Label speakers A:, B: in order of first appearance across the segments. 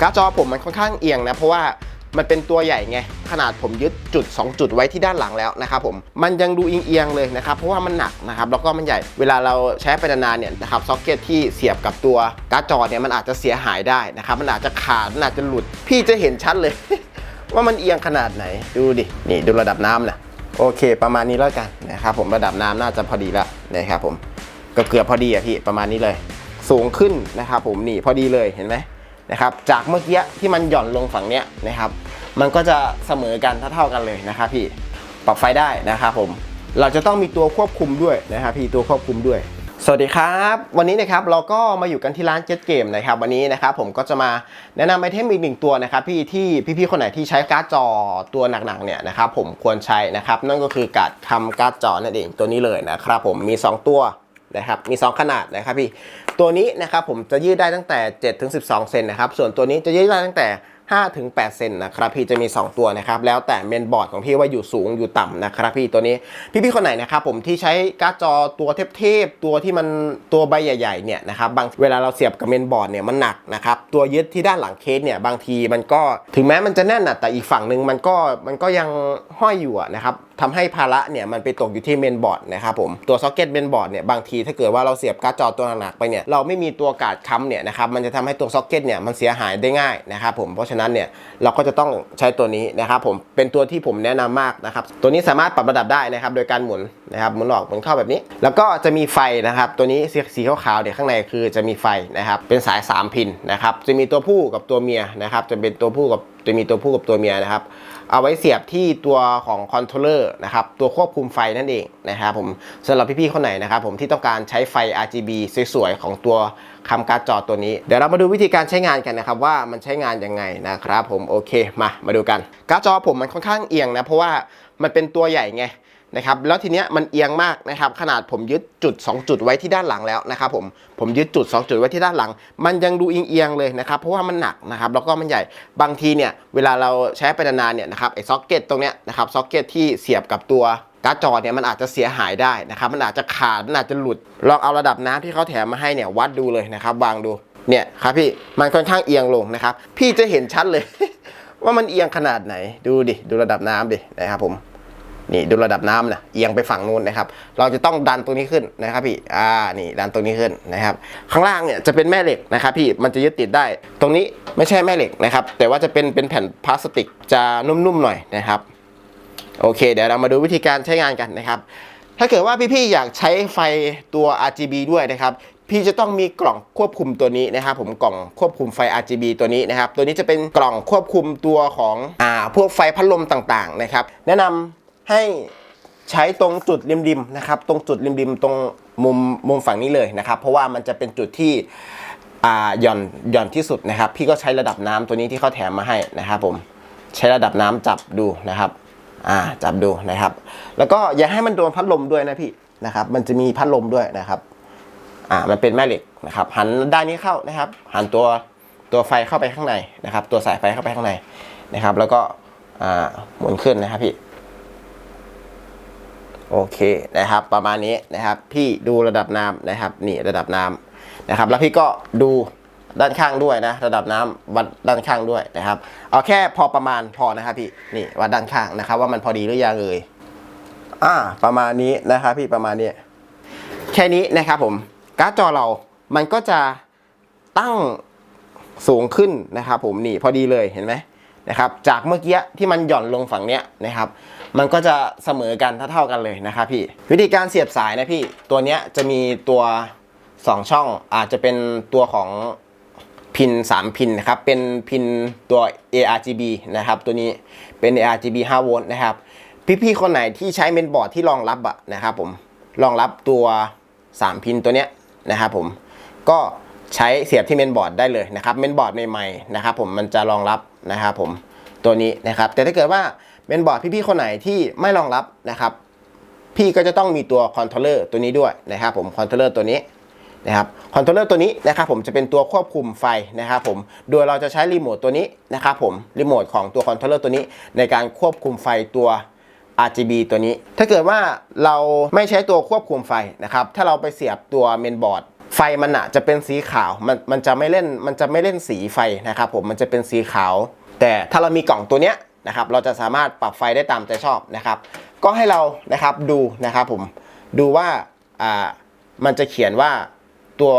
A: การ์ดจอผมมันค่อนข้างเอียงนะเพราะว่ามันเป็นตัวใหญ่ไงขนาดผมยึดจุด 2 จุดไว้ที่ด้านหลังแล้วนะครับผมมันยังดูเอียงๆเลยนะครับเพราะว่ามันหนักนะครับแล้วก็มันใหญ่เวลาเราใช้ไปนานๆเนี่ยนะครับซ็อกเก็ตที่เสียบกับตัวการ์ดจอเนี่ยมันอาจจะเสียหายได้นะครับมันอาจจะขาดมันอาจจะหลุด พี่จะเห็นชัดเลย ว่ามันเอียงขนาดไหนดูดินี่ดูระดับน้ำนะโอเค ประมาณนี้แล้วกันนะครับผมระดับน้ำน่าจะพอดีแล้วนะครับผมก็เกือบพอดีอะพี่ประมาณนี้เลย สูงขึ้นนะครับผมนี่พอดีเลยเห็นไหม นะครับจากเมื่อกี้ที่มันหย่อนลงฝั่งเนี้ยนะครับ มันก็จะเสมอกันเท่าๆกันเลยนะครับพี่ปรับไฟได้นะครับผม เราจะต้องมีตัวควบคุมด้วยนะครับพี่ตัวควบคุมด้วย สวัสดีครับ วันนี้นะครับเราก็มาอยู่กันที่ร้านเจ็ตเกมนะครับวันนี้นะครับผมก็จะมาแนะนำไอเทมอีกหนึ่งตัวนะครับพี่ที่พี่ๆคนไหนที่ใช้การ์ดจอตัวหนักๆเนี่ยนะครับผมควรใช้นะครับนั่นก็คือการ์ดทำการ์ดจอนั่นเองตัวนี้เลยนะครับผมมี 2 ตัว นะครับมี 2 ขนาดนะครับพี่ตัวนี้นะครับผมจะยืดได้ตั้งแต่ 7 ถึง 12 เซนนะครับส่วนตัวนี้จะยืดได้ตั้งแต่ 5 ถึง 8 เซนนะครับพี่จะมี 2 ตัวนะครับแล้วแต่เมนบอร์ดของพี่ว่าอยู่สูงอยู่ต่ำนะครับพี่ตัวนี้พี่ๆคนไหนนะครับผมที่ใช้การ์ดจอตัวเทพๆตัวที่มันตัวใบใหญ่ๆเนี่ยนะครับบางเวลาเราเสียบกับเมนบอร์ดเนี่ยมันหนักนะครับตัวยึดที่ด้านหลังเคสเนี่ยบางทีมันก็ถึงแม้มันจะแน่นนะแต่อีกฝั่งหนึ่งมันก็มันก็ยังห้อยอยู่นะครับ ทำให้ภาระเนี่ยมันไปตกอยู่ที่เมนบอร์ดนะครับผมตัวซ็อกเก็ตเมนบอร์ดเนี่ยบางทีถ้าเกิดว่าเราเสียบการ์ดจอตัวหนักไปเนี่ยเราไม่มีตัวกาดค้ำเนี่ยนะครับมันจะทำให้ตัวซ็อกเก็ตเนี่ยมันเสียหายได้ง่ายนะครับผมเพราะฉะนั้นเนี่ยเราก็จะต้องใช้ตัวนี้นะครับผมเป็นตัวที่ผมแนะนำมากนะครับตัวนี้สามารถปรับระดับได้นะครับโดยการหมุนนะครับหมุนออกหมุนเข้าแบบนี้ แล้วก็จะมีไฟนะครับตัวนี้สีสีขาวๆเนี่ยข้างในคือจะมีไฟนะครับเป็นสาย 3 พินนะครับจะมีตัวผู้กับตัวเมียนะครับจะเป็นตัวผู้กับ จะมีตัวผู้กับตัวเมียนะครับ เอาไว้เสียบที่ตัวของคอนโทรลเลอร์นะครับ ตัวควบคุมไฟนั่นเองนะครับผมสำหรับพี่ๆคนไหนนะครับ ผมที่ต้องการใช้ไฟ RGB สวยๆ ของตัวคำการ์ดจอตัวนี้ เดี๋ยวเรามาดูวิธีการใช้งานกันนะครับว่ามันใช้งานยังไงนะครับ ผมโอเคมามาดูกัน การ์ดจอผมมันค่อนข้างเอียงนะเพราะว่ามันเป็นตัวใหญ่ไง นะครับแล้วทีเนี้ยมันเอียงมากนะครับขนาดผมยึดจุด 2 จุดไว้ที่ด้านหลังแล้วนะครับผมผมยึดจุด 2 จุดไว้ที่ด้านหลัง มันยังดูเอียงเลยนะครับเพราะว่ามันหนักนะครับแล้วก็มันใหญ่บางทีเนี่ยเวลาเราใช้ไปนานๆเนี่ยนะครับไอ้ซ็อกเก็ตตรงเนี้ยนะครับซ็อกเก็ตที่เสียบกับตัวการ์ดจอเนี่ยมันอาจจะเสียหายได้นะครับมันอาจจะขาดมันอาจจะหลุดลองเอาระดับน้ำที่เขาแถมมาให้เนี่ยวัดดูเลยนะครับวางดูเนี่ยครับพี่มันค่อนข้างเอียงลงนะครับพี่จะเห็นชัดเลย ว่ามันเอียงขนาดไหนดูดิดูระดับน้ำดินะครับผม นี่ดูระดับน้ำนะเอียงไปฝั่งนู้นนะครับ เราจะต้องดันตรงนี้ขึ้นนะครับพี่อ่านี่ดันตรงนี้ขึ้นนะครับ ข้างล่างเนี่ยจะเป็นแม่เหล็กนะครับพี่มันจะยึดติดได้ ตรงนี้ไม่ใช่แม่เหล็กนะครับ แต่ว่าจะเป็นเป็นแผ่นพลาสติกจะนุ่มๆหน่อยนะครับโอเค เดี๋ยวเรามาดูวิธีการใช้งานกันนะครับ ถ้าเกิดว่าพี่ๆอยากใช้ไฟตัว RGB ด้วยนะครับพี่จะต้องมีกล่องควบคุมตัวนี้นะครับ ผมกล่องควบคุมไฟ RGB ตัวนี้นะครับ ตัวนี้จะเป็นกล่องควบคุมตัวของอ่าพวกไฟพัดลมต่างๆนะครับ แนะนำ ให้ใช้ตรงจุดริมๆนะครับตรงจุดริมๆตรงมุมมุมฝั่งนี้เลยนะครับ เพราะว่ามันจะเป็นจุดที่หย่อนหย่อนที่สุดนะครับ พี่ก็ใช้ระดับน้ำตัวนี้ที่เขาแถมมาให้นะครับ ผมใช้ระดับน้ำจับดูนะครับอ่าจับดูนะครับ แล้วก็อย่าให้มันโดนพัดลมด้วยนะพี่นะครับ มันจะมีพัดลมด้วยนะครับอ่ามันเป็นแม่เหล็กนะครับ หันด้านนี้เข้านะครับ หันตัวตัวไฟเข้าไปข้างในนะครับ ตัวสายไฟเข้าไปข้างในนะครับ แล้วก็อ่าหมุนขึ้นนะครับพี่ โอเคนะครับ ประมาณนี้นะครับ พี่ดูระดับน้ำนะครับ นี่ระดับน้ำนะครับ แล้วพี่ก็ดูด้านข้างด้วยนะ ระดับน้ำวัดด้านข้างด้วยนะครับ เอาแค่พอประมาณพอนะครับพี่นี่วัดด้านข้างนะครับ ว่ามันพอดีหรือยังเอ่ยอ่า ประมาณนี้นะครับ พี่ประมาณนี้แค่นี้นะครับผมการ์ดจอเรามันก็จะตั้งสูงขึ้นนะครับผมนี่พอดีเลยเห็นไหม นะครับจากเมื่อกี้ที่มันหย่อนลงฝั่งเนี้ยนะครับมันก็จะเสมอกันเท่าๆกันเลยนะครับพี่วิธีการเสียบสายนะพี่ตัวเนี้ยจะมีตัว 2 ช่องอาจจะเป็นตัวของพิน 3 พินนะครับเป็นพินตัว ARGB นะครับตัวนี้เป็น ARGB 5 โวลต์นะครับพี่ๆคนไหนที่ใช้เมนบอร์ดที่รองรับอะนะครับผมรองรับตัว 3 พินตัวเนี้ยนะครับผมก็ใช้เสียบที่เมนบอร์ดได้เลยนะครับเมนบอร์ดใหม่ๆนะครับผมมันจะรองรับ นะครับผมตัวนี้นะครับ แต่ถ้าเกิดว่าเมนบอร์ดพี่ๆคนไหนที่ไม่รองรับนะครับ พี่ก็จะต้องมีตัวคอนโทรลเลอร์ตัวนี้ด้วยนะครับผมคอนโทรลเลอร์ตัวนี้นะครับคอนโทรลเลอร์ตัวนี้นะครับผมจะเป็นตัวควบคุมไฟนะครับผมโดยเราจะใช้รีโมทตัวนี้นะครับผมรีโมทของตัวคอนโทรลเลอร์ตัวนี้ ในการควบคุมไฟตัว RGB ตัวนี้ ถ้าเกิดว่าเราไม่ใช้ตัวควบคุมไฟนะครับถ้าเราไปเสียบตัวเมนบอร์ด ไฟมันอะจะเป็นสีขาวมันมันจะไม่เล่นมันจะไม่เล่นสีไฟนะครับผมมันจะเป็นสีขาว แต่ถ้าเรามีกล่องตัวเนี้ยนะครับเราจะสามารถปรับไฟได้ตามใจชอบนะครับ ก็ให้เรานะครับดูนะครับผมดูว่าอ่ามันจะเขียนว่าตัว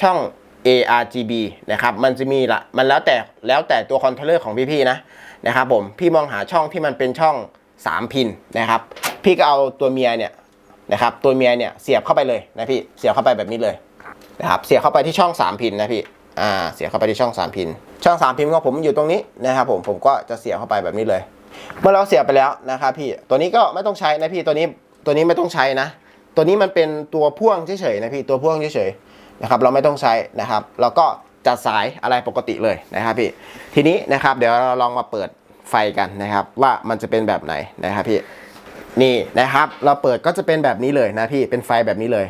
A: ช่อง ARGB นะครับมันจะมีละมันแล้วแต่แล้วแต่ตัวคอนโทรลเลอร์ของพี่ๆนะนะครับผมพี่มองหาช่องที่มันเป็นช่อง 3 พินนะครับ พี่ก็เอาตัวเมียเนี่ย นะครับตัวเมียเนี่ยเสียบเข้าไปเลยนะพี่เสียบเข้าไปแบบนี้เลยนะครับเสียบเข้าไปที่ช่อง 3 พินนะพี่อ่าเสียบเข้าไปที่ช่อง 3 พิน ช่อง 3 พินของผมอยู่ตรงนี้นะครับผมผมก็จะเสียบเข้าไปแบบนี้เลย เมื่อเราเสียบไปแล้วนะครับพี่ตัวนี้ก็ไม่ต้องใช้นะพี่ตัวนี้ตัวนี้ไม่ต้องใช้นะ ตัวนี้มันเป็นตัวพ่วงเฉยๆนะพี่ตัวพ่วงเฉยๆนะครับเราไม่ต้องใช้นะครับเราก็จัดสายอะไรปกติเลยนะครับพี่ทีนี้นะครับเดี๋ยวเราลองมาเปิดไฟกันนะครับว่ามันจะเป็นแบบไหนนะครับพี่ นี่นะครับ เราเปิดก็จะเป็นแบบนี้เลยนะพี่เป็นไฟแบบนี้เลย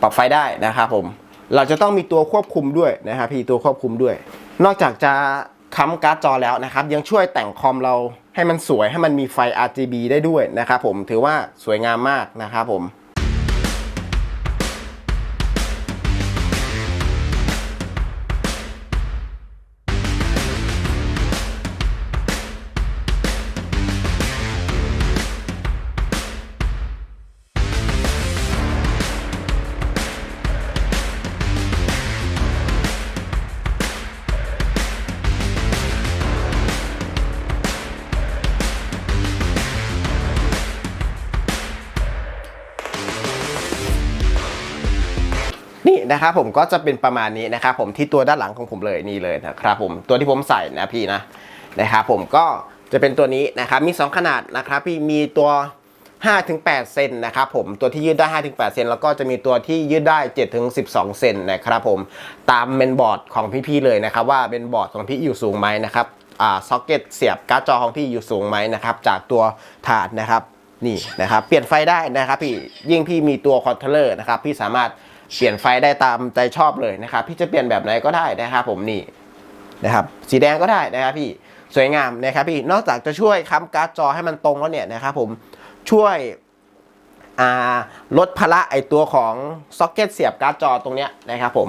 A: ปรับไฟได้นะครับผม เราจะต้องมีตัวควบคุมด้วยนะครับพี่ตัวควบคุมด้วย นอกจากจะค้ำการ์ดจอแล้วนะครับ ยังช่วยแต่งคอมเราให้มันสวยให้มันมีไฟ RGB ได้ด้วยนะครับผมถือว่าสวยงามมากนะครับผม นี่นะครับผมก็จะเป็นประมาณนี้นะครับผมที่ตัวด้านหลังของผมเลยนี่เลยนะครับผมตัวที่ผมใส่นะพี่นะนะครับผมก็จะเป็นตัวนี้นะครับมี 2 ขนาดนะครับพี่มีตัว5-8เซนนะครับผมตัวที่ยืดได้5-8เซนแล้วก็จะมีตัวที่ยืดได้7-12เซนนะครับผมตามเมนบอร์ดของพี่ๆเลยนะครับว่าเมนบอร์ดของพี่อยู่สูงไหมนะครับอ่าซ็อกเก็ตเสียบการ์ดจอของพี่อยู่สูงไหมนะครับจากตัวถาดนะครับนี่นะครับเปลี่ยนไฟได้นะครับพี่ยิ่งพี่มีตัวคอนโทรลเลอร์นะครับพี่สามารถ เปลี่ยนไฟได้ตามใจชอบเลยนะครับ พี่จะเปลี่ยนแบบไหนก็ได้นะครับผมนี่นะครับ สีแดงก็ได้นะครับพี่สวยงามนะครับพี่นอกจากจะช่วยค้ำการ์ดจอให้มันตรงแล้วเนี่ยนะครับผมช่วยลดภาระไอตัวของซ็อกเก็ตเสียบการ์ดจอตรงเนี้ยนะครับผม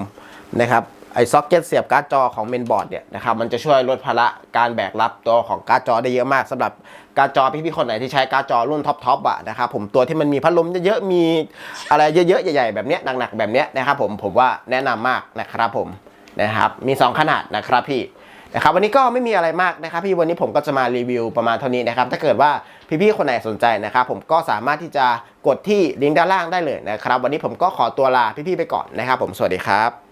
A: นะครับ ไอซ็อกเก็ตเสียบการ์ดจอของเมนบอร์ดเนี่ยนะครับมันจะช่วยลดภาระการแบกรับตัวของการ์ดจอได้เยอะมากสำหรับการ์ดจอพี่ๆคนไหนที่ใช้การ์ดจอรุ่นท็อปๆอะนะครับผมตัวที่มันมีพัดลมเยอะๆมีอะไรเยอะๆใหญ่ๆแบบเนี้ยหนักๆแบบเนี้ยนะครับผมผมว่าแนะนำมากนะครับผมนะครับมี 2 ขนาดนะครับพี่นะครับวันนี้ก็ไม่มีอะไรมากนะครับพี่วันนี้ผมก็จะมารีวิวประมาณเท่านี้นะครับถ้าเกิดว่าพี่ๆคนไหนสนใจนะครับผมก็สามารถที่จะกดที่ลิงก์ด้านล่างได้เลยนะครับวันนี้ผมก็ขอตัวลาพี่ๆไปก่อนนะครับผมสวัสดีครับ